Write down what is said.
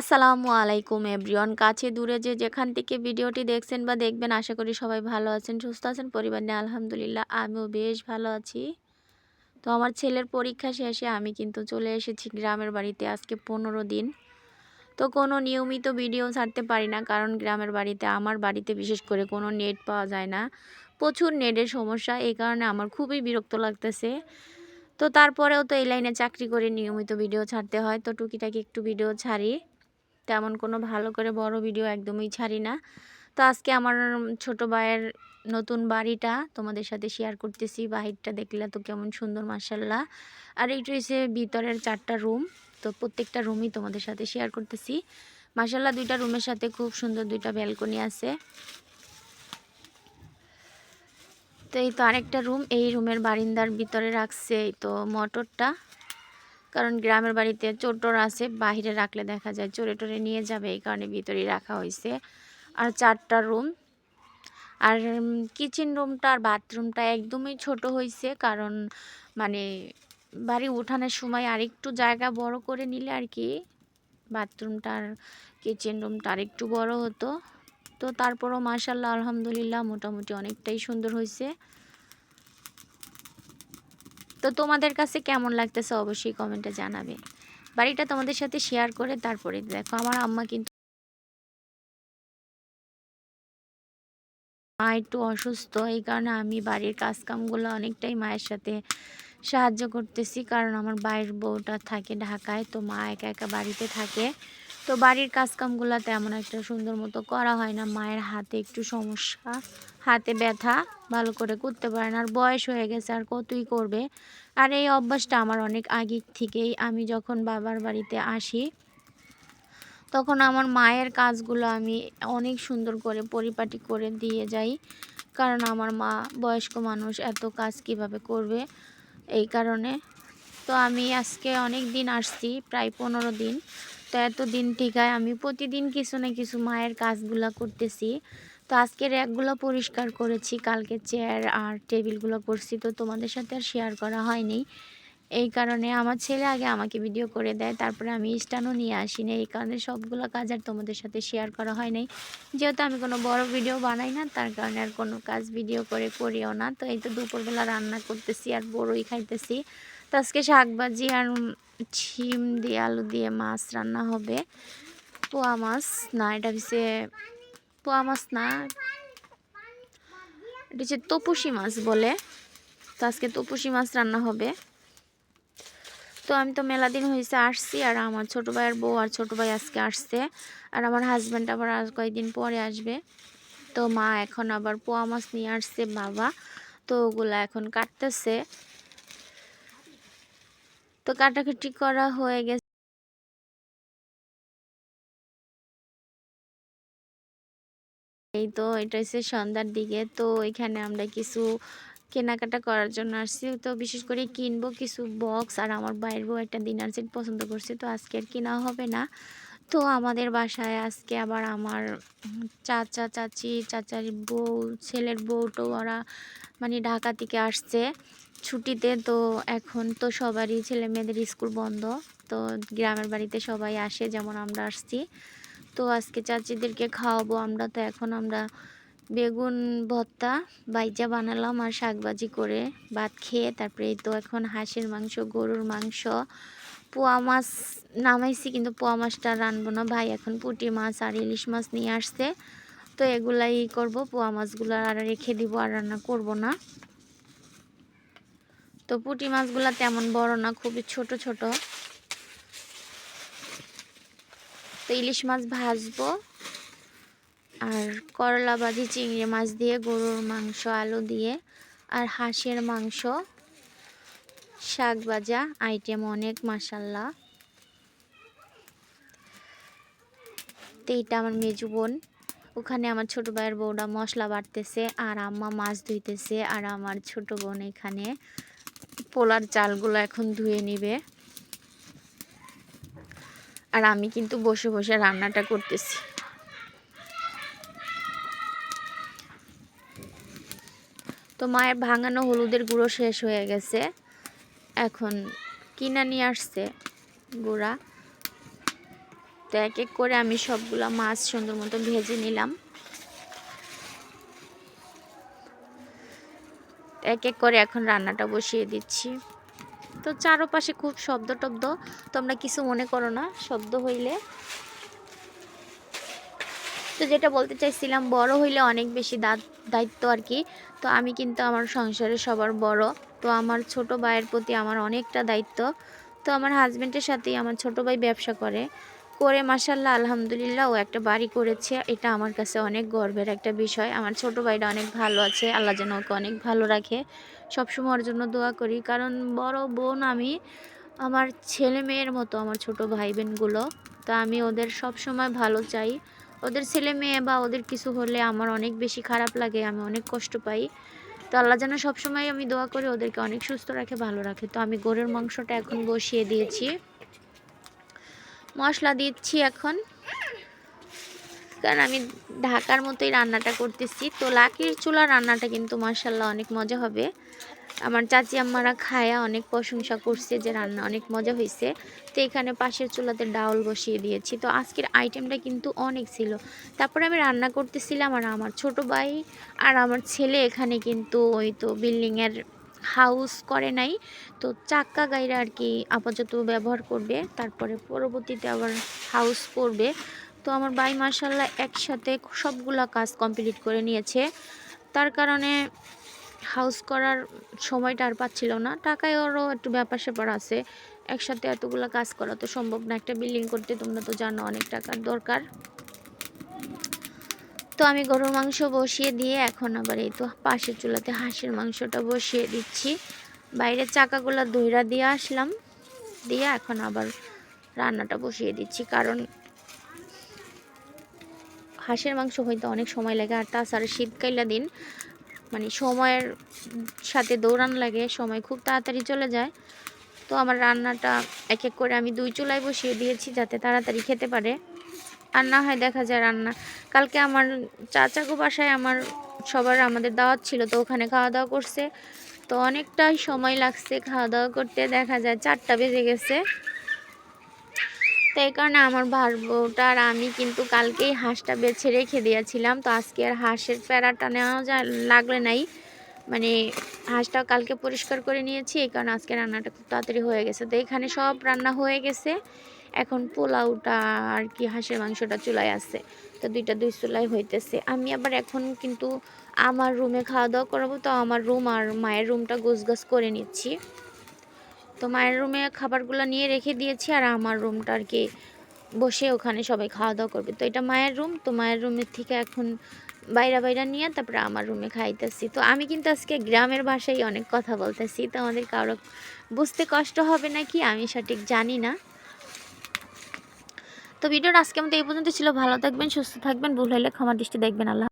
আসসালামু আলাইকুম এভরিওয়ান। কাছে দূরে যে যেখান থেকে ভিডিওটি দেখছেন বা দেখবেন, আশা করি সবাই ভালো আছেন, সুস্থ আছেন, পরিবার নিয়ে আলহামদুলিল্লাহ আমিও বেশ ভালো আছি। তো আমার ছেলের পরীক্ষা শেষে আমি কিন্তু চলে এসেছি গ্রামের বাড়িতে আজকে পনেরো দিন। তো কোনো নিয়মিত ভিডিও ছাড়তে পারি না, কারণ গ্রামের বাড়িতে, আমার বাড়িতে বিশেষ করে কোনো নেট পাওয়া যায় না। প্রচুর নেটের সমস্যা, এই কারণে আমার খুবই বিরক্ত লাগতেছে। তো তারপরেও তো এই লাইনে চাকরি করে নিয়মিত ভিডিও ছাড়তে হয়, তো টুকিটাকি একটু ভিডিও ছাড়ি। তেমন কোনো ভালো করে বড় ভিডিও একদমই ছাড়ি না। তো আজকে আমার ছোট ভাইয়ের নতুন বাড়িটা তোমাদের সাথে শেয়ার করতেছি। বাহিরটা দেখলে তো কেমন সুন্দর মার্শাল্লাহ আর এইটা হচ্ছে ভিতরের চারটা রুম তো প্রত্যেকটা রুমই তোমাদের সাথে শেয়ার করতেছি। মার্শাল্লাহ দুইটা রুমের সাথে খুব সুন্দর দুইটা ব্যালকনি আছে। তো এই তো আরেকটা রুম এই রুমের বারিন্দার ভিতরে রাখছে এই তো মোটরটা কারণ গ্রামের বাড়িতে চোর টোর আছে, বাহিরে রাখলে দেখা যায় চোরে টোরে নিয়ে যাবে, এই কারণে ভিতরেই রাখা হয়েছে। আর চারটা রুম। আর কিচেন রুমটা আর বাথরুমটা একদমই ছোট হয়েছে, কারণ মানে বাড়ি উঠানোর সময় আরেকটু জায়গা বড় করে নিলে আর কি বাথরুমটা আর কিচেন রুমটা আরেকটু বড় হতো। তো তারপরও মাসাল্লাহ আলহামদুলিল্লাহ, মোটামুটি অনেকটাই সুন্দর হয়েছে। তো তোমাদের কাছে কেমন লাগতেছে অবশ্যই কমেন্টে জানাবে। বাড়িটা তোমাদের সাথে শেয়ার করে তারপরে দেখো, আমার আম্মা কিন্তু মা একটু অসুস্থ, এই কারণে আমি বাড়ির কাজকামগুলো অনেকটাই মায়ের সাথে সাহায্য করতেছি। কারণ আমার বাইরের বউটা থাকে ঢাকায়, তো মা একা একা বাড়িতে থাকে। তো বাড়ির কাজকামগুলো তেমন একটা সুন্দর মতো করা হয় না। মায়ের হাতে একটু সমস্যা। হাতে ব্যথা, ভালো করে করতে পারে না। আর বয়স হয়ে গেছে, আর কতই করবে? আর এই অভ্যাসটা আমার অনেক আগে থেকেই। আমি যখন বাবার বাড়িতে আসি, তখন আমার মায়ের কাজগুলো আমি অনেক সুন্দর করে, পরিপাটি করে দিয়ে যাই। কারণ আমার মা বয়স্ক মানুষ, এত কাজ কীভাবে করবে? এই কারণে। তো আমি আজকে অনেক দিন আসছি, প্রায় পনেরো দিন। তো এত দিন টিকায় আমি প্রতিদিন কিছু না কিছু মায়ের কাজগুলো করতেছি। তো আজকে র্যাকগুলো পরিষ্কার করেছি, কালকে চেয়ার আর টেবিলগুলো করছি, তো তোমাদের সাথে আর শেয়ার করা হয়নি। এই কারণে আমার ছেলে আগে আমাকে ভিডিও করে দেয়, তারপরে আমি স্টানও নিয়ে আসি না এই কারণে সবগুলো কাজ আর তোমাদের সাথে শেয়ার করা হয় নাই। যেহেতু আমি কোনো বড় ভিডিও বানাই না, তার কারণে আর কোনো কাজ ভিডিও করে করিও না। তো এই তো দুপুরবেলা রান্না করতেছি আর বড়ই খাইতেছি। তো আজকে শাকবাজি আর ছিম দিয়ে আলু দিয়ে মাছ রান্না হবে। পোয়া মাছ না, এটা হচ্ছে পোয়া মাছ না, এটা হচ্ছে তপুসি মাছ বলে। তো আজকে তপুসি মাছ রান্না হবে। তো আমি তো মেলা দিন হয়েছে আসছি, আর আমার ছোটো ভাইয়ের বউ আর ছোটো ভাই আজকে আসছে। আর আমার হাজব্যান্ড আবার আজ কয়েকদিন পরে আসবে। তো মা এখন আবার পোয়া মাছ নিয়ে আসছে বাবা। তো ওগুলা এখন কাটতেছে। তো কাটাকাটি করা হয়ে গেছে। এই তো এটা হচ্ছে সন্ধ্যার দিকে। তো এখানে আমরা কিছু কেনাকাটা করার জন্য আসছি। তো বিশেষ করে কিনবো কিছু বক্স আর আমার বাইরের বউ একটা ডিনার সেট পছন্দ করছে। তো আজকে আর কেনা হবে না। তো আমাদের বাসায় আজকে আবার আমার চাচা, চাচি, চাচার বউ, ছেলের বউটো ওরা মানে ঢাকা থেকে আসছে ছুটিতে। তো এখন তো সবারই ছেলে মেয়েদের স্কুল বন্ধ, তো গ্রামের বাড়িতে সবাই আসে যেমন আমরা আসছি। তো আজকে চাচিদেরকে খাওয়াবো আমরা। তো এখন আমরা বেগুন ভর্তা বাইজা বানালাম আর শাকবাজি করে ভাত খেয়ে তারপরে তো এখন হাঁসের মাংস, গরুর মাংস পোয়া মাছ নামাইছি, কিন্তু পোয়া মাছটা রানবো না। ভাই এখন পুঁটি মাছ আর ইলিশ মাছ নিয়ে আসছে। তো এগুলাই করব, পোয়া মাছগুলো আর রেখে দিব, আর রান্না করব না। তো পুঁটি মাছগুলো তেমন বড় না, খুবই ছোট ছোট। তো ইলিশ মাছ ভাজবো। আর করলা ভাজি চিংড়ি মাছ দিয়ে, গরুর মাংস, আলু দিয়ে, আর হাঁসের মাংস। শাক ভাজা, আইটেম অনেক মাসাল্লা তো এইটা আমার মেজু বোন। ওখানে আমার ছোট ভাইয়ের বউরা মশলা বাটতেছে, আর আম্মা মাছ ধুইতেছে, আর আমার ছোট বোন এখানে পোলার চালগুলো এখন ধুয়ে নিবে। আর আমি কিন্তু বসে বসে রান্নাটা করতেছি। তো মায়ের ভাঙানো হলুদের গুঁড়ো শেষ হয়ে গেছে। এখন কিনা নিয়ে আসছে গুঁড়া। তো এক এক করে আমি সবগুলো মাছ সুন্দর মতো ভেজে নিলাম। এক এক করে এখন রান্নাটা বসিয়ে দিচ্ছি। তো চারপাশে খুব শব্দ টব্দ, তোমরা কিছু মনে করো না, শব্দ হইলে। তো যেটা বলতে চাইছিলাম, বড় হইলে অনেক বেশি দায়িত্ব আর কি। তো আমি কিন্তু আমার সংসারে সবার বড়। তো আমার ছোট ভাইয়ের প্রতি আমার অনেকটা দায়িত্ব। তো আমার হাজব্যান্ডের সাথেই আমার ছোট ভাই ব্যবসা করে। করে মাসাল্লাহ আলহামদুলিল্লাহ ও একটা বাড়ি করেছে। এটা আমার কাছে অনেক গর্বের একটা বিষয়। আমার ছোট ভাইটা অনেক ভালো আছে। আল্লাহ যেন ওকে অনেক ভালো রাখে। সবসময় ওর জন্য দোয়া করি। কারণ বড় বোন আমি, আমার ছেলে মেয়ের মতো আমার ছোট ভাই বোনগুলো তো আমি ওদের সব সময় ভালো চাই। ওদের ছেলে মেয়ে বা ওদের কিছু হলে আমার অনেক বেশি খারাপ লাগে, আমি অনেক কষ্ট পাই। তো আল্লাহ যেন সবসময় আমি দোয়া করি, ওদেরকে অনেক সুস্থ রাখে, ভালো রাখে। তো আমি গরুর মাংসটা এখন বসিয়ে দিয়েছি। মশলা দিচ্ছি এখন। কারণ আমি ঢাকার মতোই রান্নাটা করতেছি। তো লাকির চুলা রান্নাটা কিন্তু মার্শাল্লাহ অনেক মজা হবে। আমার চাচি আম্মারা খায়া অনেক প্রশংসা করছে যে রান্না অনেক মজা হয়েছে তো এখানে পাশের চুলাতে ডাউল বসিয়ে দিয়েছি। তো আজকের আইটেমটা কিন্তু অনেক ছিল। তারপরে আমি রান্না করতেছিলাম আর আমার ছোট ভাই আর আমার ছেলে এখানে কিন্তু ওই তো বিল্ডিংয়ের হাউস করে নাই। তো চাক্কা গাইরা আর কি আপাতত ব্যবহার করবে। তারপরে পরবর্তীতে আবার হাউস করবে। তো আমার ভাই মার্শাল্লাহ একসাথে সবগুলা কাজ কমপ্লিট করে নিয়েছে। তার কারণে হাউস করার সময়টা আর পাচ্ছিল না। টাকায় ওরও একটু ব্যাপার স্যাপার আছে। একসাথে এতগুলো কাজ করা তো সম্ভব না। একটা বিল্ডিং করতে তোমরা তো জানো অনেক টাকার দরকার। তো আমি গরুর মাংস বসিয়ে দিয়ে এখন আবার এই তো পাশের চুলাতে হাঁসের মাংসটা বসিয়ে দিচ্ছি। বাইরের চাকাগুলো দইরা দিয়ে আসলাম। দিয়ে এখন আবার রান্নাটা বসিয়ে দিচ্ছি। কারণ হাঁসের মাংস হইতে অনেক সময় লাগে। আর তাছাড়া শীতকাইলা দিন মানে সময়ের সাথে দৌড়ান লাগে, সময় খুব তাড়াতাড়ি চলে যায়। তো আমার রান্নাটা এক এক করে আমি দুই চুলায় বসিয়ে দিয়েছি যাতে তাড়াতাড়ি খেতে পারে। আর না হয় দেখা যায় রান্না, কালকে আমার চাচাগো বাসায় আমার সবার আমাদের দাওয়াত ছিল, তো ওখানে খাওয়া দাওয়া করছে। তো অনেকটাই সময় লাগছে খাওয়া দাওয়া করতে, দেখা যায় চারটা বেজে গেছে। তো এই কারণে আমার ভারবোটা আর আমি কিন্তু কালকেই হাঁসটা বেছে রেখে দিয়েছিলাম। তো আজকে আর হাঁসের প্যারাটা নেওয়া যা লাগলে নাই। মানে হাঁসটা কালকে পরিষ্কার করে নিয়েছি, এই কারণে আজকে রান্নাটা খুব তাড়াতাড়ি হয়ে গেছে। তো এখানে সব রান্না হয়ে গেছে। এখন পোলাওটা আর কি হাঁসের মাংসটা চুলায় আছে। তো দুইটা দুই চুলাই হইতেছে। আমি আবার এখন কিন্তু আমার রুমে খাওয়া দাওয়া করাবো, তো আমার রুম আর মায়ের রুমটা গোছগাছ করে নিচ্ছি। তো মায়ের রুমে খাবারগুলো নিয়ে রেখে দিয়েছি আর আমার রুমটা আর কি বসে ওখানে সবাই খাওয়া দাওয়া করবে। তো এটা মায়ের রুম, তো মায়ের রুমের থেকে এখন বাইরা বাইরা নিয়ে তারপরে আমার রুমে খাইতেছি। তো আমি কিন্তু আজকে গ্রামের ভাষায় অনেক কথা বলতেছি, তো আমাদের কারও বুঝতে কষ্ট হবে নাকি আমি সঠিক জানি না। তো ভিডিওটা আজকে আমাদের এই পর্যন্ত ছিল। ভালো থাকবেন, সুস্থ থাকবেন, ভুল হলে ক্ষমা দৃষ্টি দেখবেন। আল্লাহ